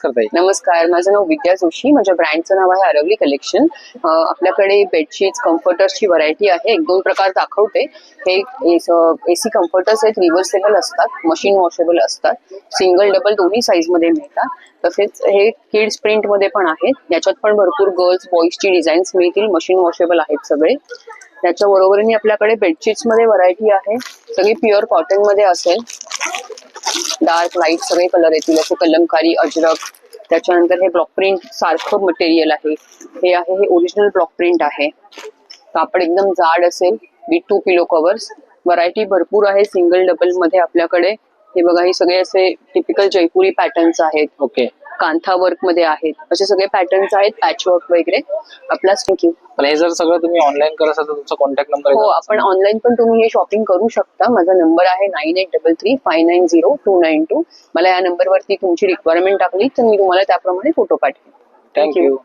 करता येईल. नमस्कार माझं नाव विद्या जोशी माझ्या ब्रँडचं नाव आहे अरवली कलेक्शन. आपल्याकडे बेडशीट्स कम्फर्टर्सची व्हरायटी आहे एक दोन प्रकार दाखवते. हे एसी कम्फर्टर्स आहेत रिव्हर्सेबल असतात मशीन वॉशेबल असतात सिंगल डबल दोन्ही साईजमध्ये मिळतात. तसेच हे किड्स प्रिंटमध्ये पण आहेत याच्यात पण भरपूर गर्ल्स बॉईजची डिझाईन्स मिळतील मशीन वॉशेबल आहेत सगळे. त्याच्या बरोबरीने आपल्याकडे बेडशीट्समध्ये व्हरायटी आहे सगळी प्युअर कॉटनमध्ये असेल. डार्क लाइट सगळे कलर येतील असे कलमकारी अजरक. त्याच्यानंतर हे ब्लॉक प्रिंट सारखं मटेरियल आहे. हे आहे हे ओरिजिनल ब्लॉक प्रिंट आहे. कापड एकदम जाड असेल with two pillow covers variety भरपूर आहे सिंगल डबलमध्ये आपल्याकडे. हे बघा हे सगळे असे टिपिकल जयपुरी पॅटर्न्स आहेत. ओके कांथा वर्कमध्ये आहेत. असे सगळे पॅटर्न्स आहेत पॅच वर्क वगैरे. आपला थँक्यू पण हे जर सगळं तुम्ही ऑनलाईन करत असाल तर तुमचा कॉन्टॅक्ट नंबर हो आपण ऑनलाईन पण तुम्ही हे शॉपिंग करू शकता. माझा नंबर आहे nine eight double three five nine zero two nine two मला या नंबरवरती तुमची रिक्वायरमेंट टाकली तर मी तुम्हाला त्याप्रमाणे फोटो पाठवेन. थँक्यू